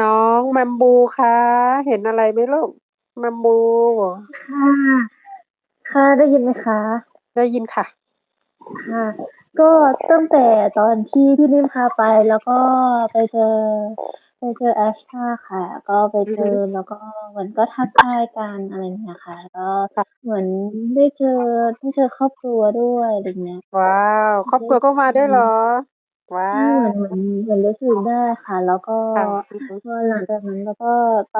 น้องแมมบูคะ เห็นอะไรไหมลูกแมมบู ค่ะ ค่ะได้ยินไหมคะ?ได้ยินค่ะ ค่ะ ก็ตั้งแต่ตอนที่พี่นิ่มพาไปแล้วก็ไปเจอ ไปเจอ Asha ค่ะ ก็ไปเจออือฮึแล้วก็เหมือนก็ทักทายกันอะไรอย่างเงี้ยค่ะ ก็ค่ะเหมือนได้เจอได้เจอครอบครัวด้วยอะไรเงี้ย ว้าว ครอบไดค้รัวก็มาด้วยเหรอ? ว้าใช่เหมือน ว เหมือน เหมือนรู้สึกได้ค่ะ แล้วก็ ค่ะ อือฮึ พอหลังจากนั้นเราก็ไป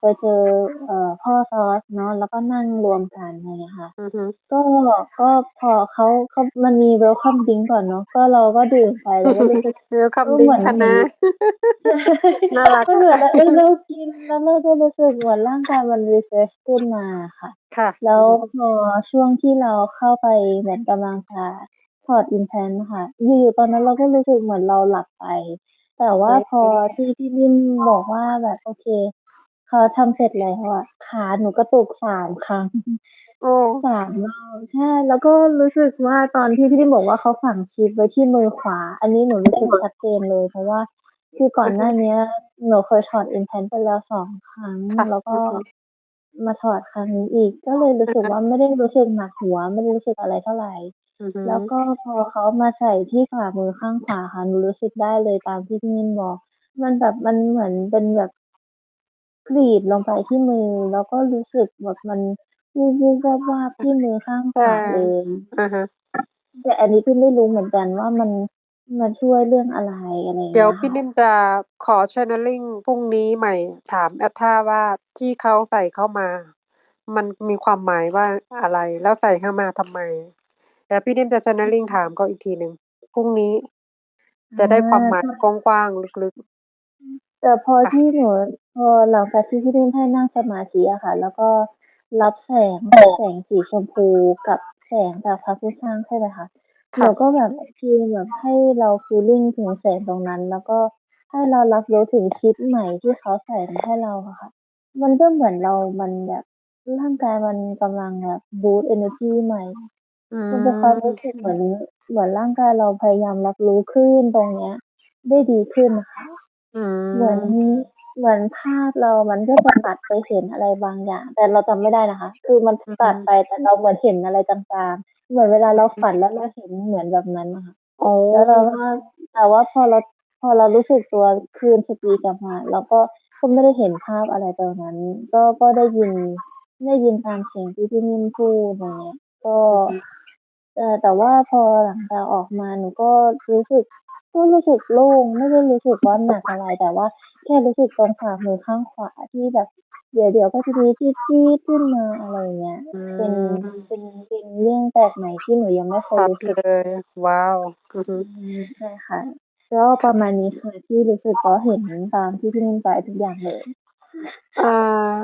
ไปเจอ เอ่อ พ่อซอสเนาะ แล้วก็นั่งรวมกัน อะไรเงี้ยค่ะ อือฮึ ก็ ก็พอเขา เขา มันมี welcome drink ก่อนเนาะ ก็เราก็ดื่มไป เราก็รู้สึก เอ welcome อ เหม drink ือนคะนเหมือนะใช่ น่ารัก มันเคหมื่อนะแบบเออเรากินแล้วเราก็รู้สึกเหมือนร่างกายมัน refresh ขึ้นมาอะค่ะ ค่ะ แลอื้วอฮึ พอช่วงที่เราเข้าไปเหมือนกำลังจะ ถอด implant ค่ะ อยู่ๆตอนนั้นเราก็รู้สึกเหมือนเราหลับไป แต่ว่าพอที่พี่นิ่มบอกว่าแบบโอเคเขาทำเสร็จแล้วอะขาหนูกระตุก3ครั้งโอ้3รอบใช่ แล้วก็รู้สึกว่าตอนที่พี่นิ่มบอกว่าเขาฝังชิปไว้ที่มือขวา อันนี้หนูรู้สึกชัดเจนเลย เพราะว่าคือก่ออือฮนหน้าึเนี้ยหนูเคยถอด implant ไปแล้ว2ครั้งค่ะแล้วกอื็อฮึ มาถอดครั้งนี้อีก ก็เลยรู้อะฮสึกวะ่าไม่ได้รู้สึกหนักหัว ไม่ได้รู้สึกอะไรเท่าไรอือฮึ แล้วก็พอเขามาใส่ที่ฝ่ามือข้างขวาค่ะ หนูรู้สึกได้เลยตามที่พี่นิ่มบอก มันแบบ มันเหมือนเป็นแบบ กรีดลงไปที่มือ แล้วก็รู้สึกแบบมันวูบๆวาบๆที่มือข้างใชข่วาเลย อะฮะ แต่อันนี้คือไม่รู้เหมือนกันว่ามัน มันช่วยเรื่องอะไร อะไรอย่าเงดเีง๋ีย้วยพีค่่นิะ่มจะขอ channeling พรุ่งนี้ใหม่ ถาม Asha ว่า ที่เขาใส่เข้ามา มันมีความหมายว่าอะไร?แล้วใส่เข้ามาทำไม?เดี๋ยวพี่นิ่มจะอื channeling ถามมเขาอีกทีหนึ่ง พรุ่งนี้อจะได้ความหมาาใชย่กว้าง ๆ ลึก ๆ อืม แต่พอค่ที่ะหนู พอหลังจากที่พี่นิ่มให้นั่งสมาธิอะค่ะ แล้วก็รับแสง แสงสีชมพูกับแสงจากพระผู้สร้าง ใช่ไหมคะ คหนู่ะ ก็แบบฟีลแบบให้เรา feeling ถึงแสงตรงนั้น แล้วก็ให้เรารับรู้ถึงชิปใหม่ที่เขาใส่มาให้เราอะค่ะ มันก็เหมือนเรา มันแบบ ร่างกายมันกำลังแบบบูสต์เอเนอร์จีใหม่ อืมันเป็นความรู้สึกเหมืมอน เหมือนร่างกายเราพยายามรับรู้คลื่นตรงเนี้ยได้ดีขึ้นน่ะค่ะ อืเหมือน ม เหมือนภาพเรามันก็จะตัดไปเห็นอะไรบางอย่าง แต่เราจำไม่ได้นะคะ คือมันอือฮตัดึไปแต่เราเหมือนเห็นอะไรจางๆเหมือนเวลาอืเราฝอฮึันแล้วเราเห็นเหมือนแบบนั้นน่ะค่ะอ๋อแล้วเราก็แต่ว่าพอเราพอเรารู้สึกตัวคืนสติกลับมาเราก็ก็ไม่ได้เห็นภาพอะไรตรงนั้น ก็ก็ได้ยินได้ยินตามเสียงที่พี่นิ่มพูดอย่างเงี้ยก็อือฮึเอ่อแต่ว่าพอหลังจากออกมาหนูก็รู้สึก ก็รู้สึกโล่งไม่ได้รู้สึกว่าหนักอะไรแต่ว่า แค่รู้สึกตรงฝ่ามือข้างขวาที่แบบ เดี๋ยวๆก็จะมีจี๊ดๆขึ้นมาอะไรอย่างเงี้ยอืเป็นมเป็นเป็นเรื่องแปลกใหม่ที่หนูยังไม่เคชยัรดู้สึกเลยว้าวอือฮึอืมใช่ค่ะก็คป่ระะมาณนี้ค่ะที่รู้สึกเพราะเห็นตามที่พี่นิ่มไปทุกอย่างเลยอ่า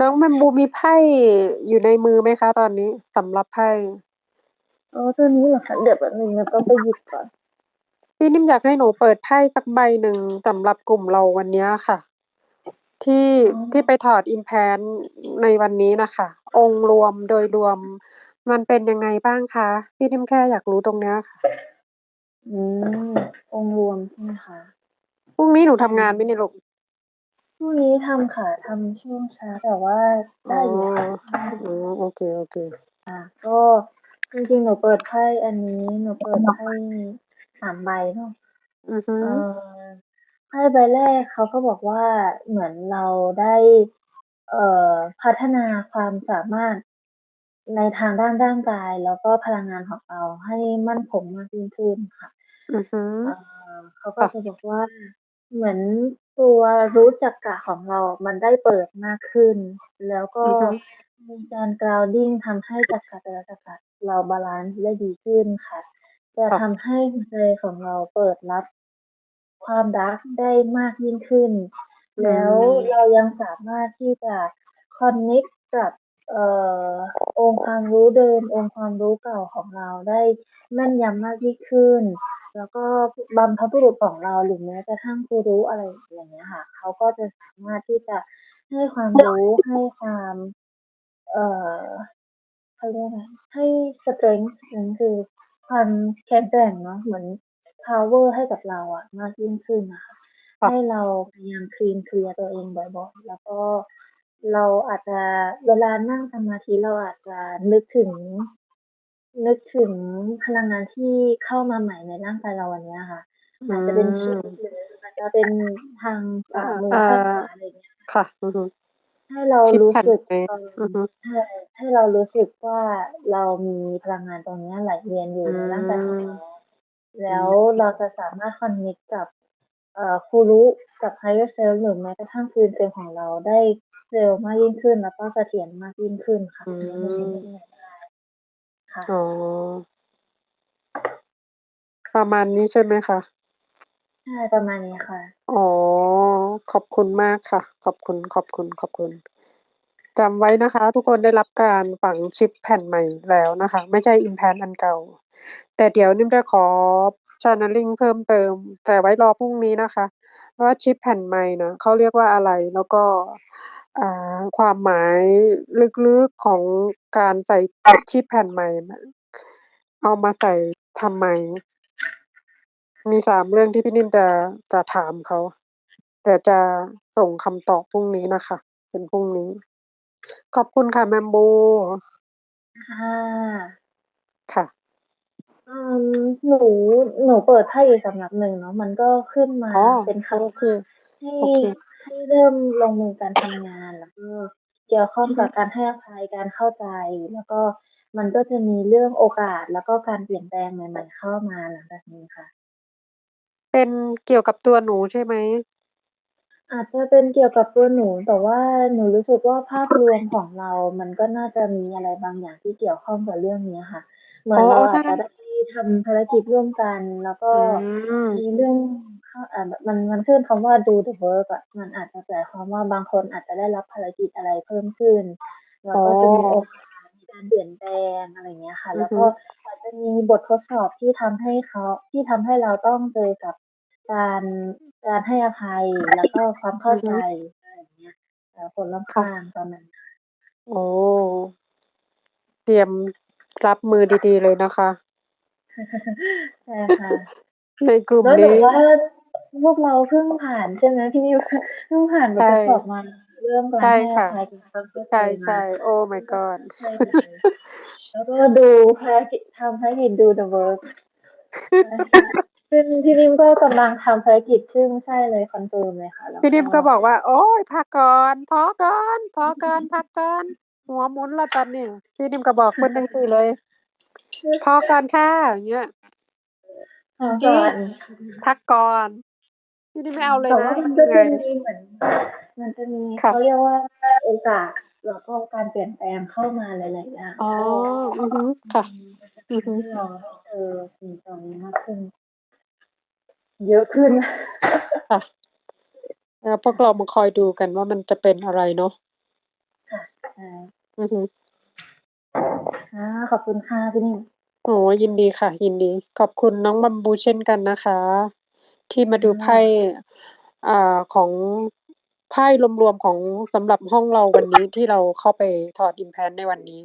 น้องแมมบูมีไพ่อยู่ในมือไหมคะ ตอนนี้สำหรับไพ่?อ๋อตัวนี้เหรอคะเดี๋ยวแป๊บหนึ่งหนูต้องไปหยิบก่อน พี่นิ่มอยากให้หนูเปิดไพ่สักใบหนึ่งสำหรับกลุ่มเราวันเนี้ยค่ะ ที่อ๋ที่ไปอถอด implant ในวันนี้น่ะค่ะ องค์รวม โดยรวม มันเป็นยังไงบ้างคะ?พี่นิ่มแค่อยากรู้ตรงเนี้ยค่ะ อืม องค์รวมใช่ไหมคะ?พรุ่งนี้หนูทอืำงานไหมม เนี่ยลูก?พรุ่งนี้ทำค่ะ ทำช่วงเช้า แต่ว่าอไ๋ดอ้อยู่ค่ะอ๋อโอเค ๆ ค่ะ ก็จริง ๆ หนูเปิดไพ่อันนี้ หนูเปิดไพ่ 3ใบเนาะ อือฮึ เอ่อ ไพ่ใบแรกเขาก็บอกว่า เหมือนเราได้ เอ่อ พัฒนาความสามารถ ในทางด้านร่างกาย แล้วก็พลังงานของเราให้มั่นคงมากยิ่งขึ้นค่ะ อือฮึอ่าเขาคก็่ะ จะบอกว่า เหมือนตัวรู้จักระของเรามันได้เปิดมากขึ้น แล้วก็อือฮึ มีการ grounding ทำให้จักระแต่ละจักระเราบาลันซ์ได้ดีขึ้นค่ะ จะค่ทะำให้หัวใจของเราเปิดรับความรักได้มากยิ่งขึ้น อืแล้วม เรายังสามารถที่จะคอนเน็กต์กับ เอ่อ องค์ความรู้เดิม องค์ความรู้เก่าของเราได้แม่นยำมากยิ่งขึ้น แล้วก็บรรพบุรุษของเรา หรือแม้กระทั่งกูรู อะไรอย่างเงี้ยค่ะ เขาก็จะสามารถที่จะให้ความรู้ ให้ความ เอ่อ เขาเรียกอะไร ให้สเตรงต์สเตรงต์คือ ความแข็งแกร่งเนาะเหมือนเพาว์เออร์ให้กับเราอะมากยิ่งขึ้นน่ะค่ะค่ะให้เราพยายามคลีนเคลียร์ตัวเองบ่อยๆ แล้วก็เราอาจจะเวลานั่งสมาธิเราอาจจะนึกถึง นึกถึงพลังงานที่เข้ามาใหม่ในร่างกายเราวันเนี้ยค่ะอือาจจะเป็นชิมปหรืออาจจะเป็นทางขอาวามืออ่าข้างขวาอะไรอย่างเงี้ยค่ะอือฮึ ให้เราชิปรู้แผ่นสึกไหมเอ่อ อือฮึ ใช่ ให้เรารู้สึกว่า เรามีพลังงานตรงเนี้ยไหลเวียนออืยู่ในร่างกายของมเราอืแล้วม เราจะสามารถคอนเน็กต์กับ เอ่อครูรู้กับ Higher Self หรือแม้กระทั่ง Twin Flame ของเราได้เร็วมากยิ่งขึ้น แล้วก็เสถียรมากยิ่งขึ้นค่ะ อือันนี้เป็นสิ่งมที่อยากได้ ค่ะ อ๋อ ประมาณนี้ใช่ไหมคะ? ใช่ ประมาณนี้ค่ะ อ๋อ ขอบคุณมากค่ะ ขอบคุณ ขอบคุณ ขอบคุณ จำไว้นะคะ ทุกคนได้รับการฝังชิปแผ่นใหม่แล้วนะคะ ไม่ใช่ implant อันเก่า แต่เดี๋ยวนิ่มจะขอ channeling เพิ่มเติม แต่ไว้รอพรุ่งนี้นะคะ ว่าชิปแผ่นใหม่น่ะ เขาเรียกว่าอะไร แล้วก็ อ่า ความหมายลึก ๆ ของการใส่ชิปแผ่นใหม่ เอามาใส่ทำไม? มี3เรื่องที่พี่นิ่มจะจะถามเขา แต่จะส่งคำตอบพรุ่งนี้น่ะค่ะเป็นพรุ่งนี้ ขอบคุณค่ะ Bamboo ค่ะค่ะเอ่อหนูหนูเปิดไพ่อีกสำนักหนึ่งเนาะมันก็ขึ้นมาอ๋อเป็นคโอเคำให้โอเคให้เริ่มลงมือการทำงานแล้วก็เกี่ยวข้องอือกัฮึบการให้อภัยการเข้าใจ แล้วก็มันก็จะมีเรื่องโอกาสแล้วก็การเปลี่ยนแปลงใหม่ๆเข้ามาหลังจากนี้ค่ะ เป็นเกี่ยวกับตัวหนูใช่ไหม?อาจจะเป็นเกี่ยวกับตัวหนู แต่ว่าหนูรู้สึกว่า ภาพรวมของเรามันก็น่าจะมีอะไรบางอย่างที่เกี่ยวข้องกับเรื่องเนี้ยค่ะ เหมือ๋อนเราออถ้าาจงัจะ้นได้ทำภารกิจร่วมกัน แล้วก็อืม มีเรื่องเข้าอ่า แบบมัน มันขึ้นคำว่า do the work อะ มันอาจจะหมายความว่า บางคนอาจจะได้รับภารกิจอะไรเพิ่มขึ้น แล้อ๋วอก็จะมีโอกาสใน การเปลี่ยนแปลงอะไรอย่างเงี้ยค่ะอืแล้อวฮึก็อาจจะมีบททดสอบที่ทำให้เขาที่ทำให้เราต้องเจอกับการการให้อภัยแล้วก็ความเข้าอือใฮจึอะไรอย่างเงี้ยเอ่อคนรอบคข้า่ะงประมาณนี้ค่ะโอ้เตรียมรับมือดี ๆ เลยนะคะใช่ค่ะในกลุ่มแล้วหนนูี้ว่าพวกเราเพิ่งผ่านใช่ไหมพี่นิวเพิ่งผ่านบใชททดสอ่บมา เรื่องกาใชร่ให้อค่ะภัยกับความเข้าใใจมาช่ๆ Oh my god ใช่เลย แล้วก็ดูภารกิจทำภารกิจ do the work ใช่ค่ะซึ่งพี่นิ่มก็กำลังทำภารกิจซึ่งใช่เลยคอนเฟิร์มเลยค่ะ แล้วพี่กนิ่มก็บอกว่า"โอ๊ยพักก่อนพอก่อนพอก่อนพักก่อนหัวหมุนแล้วตอนนี้"พี่นิ่มก็บอกเพิ่นจั่งซี้เลย"พอก่อนค่ะ"อย่างเงี้ยพอจก่ริองนพักก่อน พี่นิ่มไม่เอาเลแตย่นว่าะมันเหนก็ื่จอะยมีเหมือนมันจะมีค่เขาะเรียกว่าโอกาสแล้วก็การเปลี่ยนแปลงเข้ามาหลายๆอย่างอ๋อก็อือฮึอืค่ะมมันจะอือฮึทำให้เราได้เจอสิ่งเหล่านี้มากขึ้น เยอะขึ้นค่ะเออพวกเรามาคอยดูกันว่ามันจะเป็นอะไรเนาะค่ะใช่อือฮึค่ะขอบคุณค่ะพี่นิ่ม โอ้โฮยินดีค่ะ ยินดี ขอบคุณน้อง Bamboo เช่นกันนะคะ ที่มาค่ดูไพ่ะอ่าของไพ่รวมๆของสำหรับห้องเราวันนี้ที่เราเข้าไปถอด implant ในวันนี้